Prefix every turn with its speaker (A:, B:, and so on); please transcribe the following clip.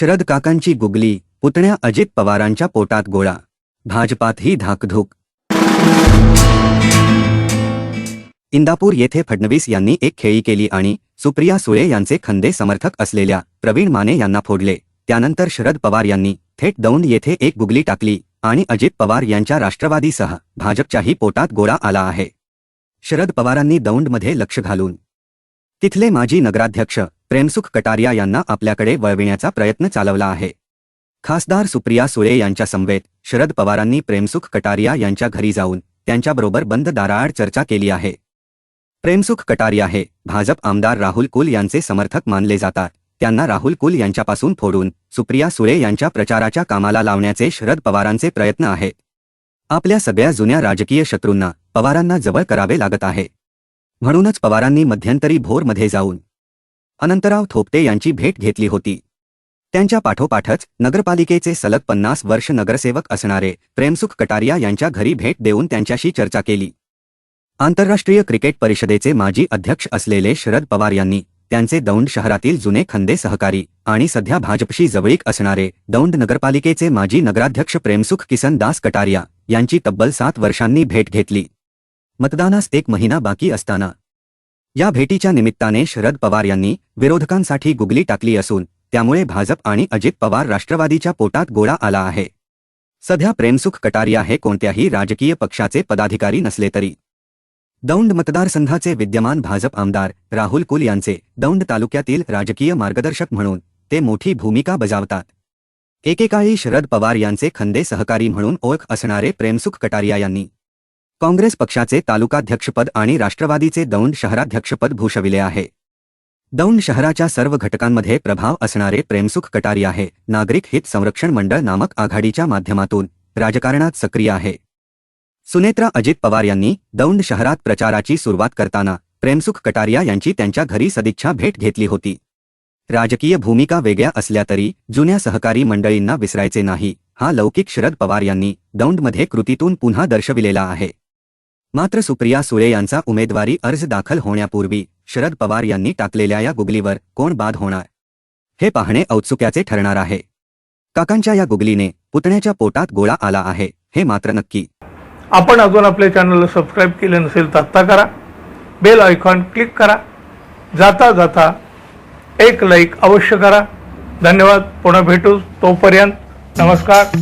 A: शरद काकांची गुगली पुतण्या अजित पवारांच्या पोटात गोळा. भाजपात ही धाकधूक. इंदापूर येथे फडणवीस यांनी एक खेळी केली आणि सुप्रिया सुळे यांचे खंदे समर्थक असलेल्या प्रवीण माने यांना फोडले. त्यानंतर शरद पवार यांनी थेट दौंड येथे एक गुगली टाकली आणि अजित पवार यांच्या राष्ट्रवादीसह भाजपच्याही पोटात गोळा आला आहे. शरद पवारांनी दौंडमध्ये लक्ष घालून. तिथले माजी नगराध्यक्ष प्रेमसुख कटारिया यांना आपल्याकडे वळविण्याचा प्रयत्न चालवला आहे. खासदार सुप्रिया सुळे यांच्या समवेत शरद पवारांनी प्रेमसुख कटारिया यांच्या घरी जाऊन त्यांच्याबरोबर बंद दाराआड चर्चा केली आहे. प्रेमसुख कटारिया हे भाजप आमदार राहुल कुल यांचे समर्थक मानले जातात. त्यांना राहुल कुल यांच्यापासून फोडून सुप्रिया सुळे यांच्या प्रचाराच्या कामाला लावण्याचे शरद पवारांचे प्रयत्न आहेत आपल्या सगळ्या जुन्या राजकीय शत्रूंना पवारांना जवळ करावे लागत आहे. म्हणूनच पवारांनी मध्यंतरी भोरमध्ये जाऊन अनंतराव थोपटे यांची भेट घेतली होती. त्यांच्या पाठोपाठच नगरपालिकेचे सलग पन्नास वर्ष नगरसेवक असणारे प्रेमसुख कटारिया यांच्या घरी भेट देऊन त्यांच्याशी चर्चा केली. आंतरराष्ट्रीय क्रिकेट परिषदेचे माजी अध्यक्ष असलेले शरद पवार यांनी त्यांचे दौंड शहरातील जुने खंदे सहकारी आणि सध्या भाजपशी जवळीक असणारे दौंड नगरपालिकेचे माजी नगराध्यक्ष प्रेमसुख किसन दास कटारिया यांची तब्बल सात वर्षांनी भेट घेतली. मतदानास एक महिना बाकी असताना या भेटीच्या निमित्ताने शरद पवार यांनी विरोधकांसाठी गुगली टाकली असून त्यामुळे भाजप आणि अजित पवार राष्ट्रवादीच्या पोटात गोळा आला आहे. सध्या प्रेमसुख कटारिया हे कोणत्याही राजकीय पक्षाचे पदाधिकारी नसले तरी. दौंड मतदारसंघाचे विद्यमान भाजप आमदार राहुल कुल यांचे दौंड तालुक्यातील राजकीय मार्गदर्शक म्हणून ते मोठी भूमिका बजावतात. एकेकाळी शरद पवार यांचे खंदे सहकारी म्हणून ओळख असणारे प्रेमसुख कटारिया यांनी काँग्रेस पक्षाचे तालुकाध्यक्षपद आणि राष्ट्रवादीचे दौंड शहराध्यक्षपद भूषविले आहे. दौंड शहराच्या सर्व घटकांमध्ये प्रभाव असणारे प्रेमसुख कटारिया आहे. नागरिक हित संरक्षण मंडळ नामक आघाडीच्या माध्यमातून राजकारणात सक्रिय आहे. सुनेत्रा अजित पवार यांनी दौंड शहरात प्रचाराची सुरुवात करताना प्रेमसुख कटारिया यांची त्यांच्या घरी सदिच्छा भेट घेतली होती. राजकीय भूमिका वेगळ्या असल्या तरी जुन्या सहकारी मंडळींना विसरायचे नाही हा लौकिक शरद पवार यांनी दौंडमध्ये कृतीतून पुन्हा दर्शविलेला आहे. मात्र सुप्रिया सुळे यांचा उमेदवारी अर्ज दाखल होण्यापूर्वी शरद पवार यांनी टाकलेल्या या गुगलीवर कोण बाद होणार? हे पाहणे औत्सुक्याचे ठरणार आहे. काकांच्या या गुगलीने पुतण्याच्या पोटात गोळा आला आहे हे मात्र नक्की.
B: आपण अजून आपल्या चॅनलला सबस्क्राईब केले नसेल तर आत्ता करा. बेल आयकॉन क्लिक करा. जाता जाता एक लाईक अवश्य करा. धन्यवाद. पुन्हा भेटू तोपर्यंत. नमस्कार.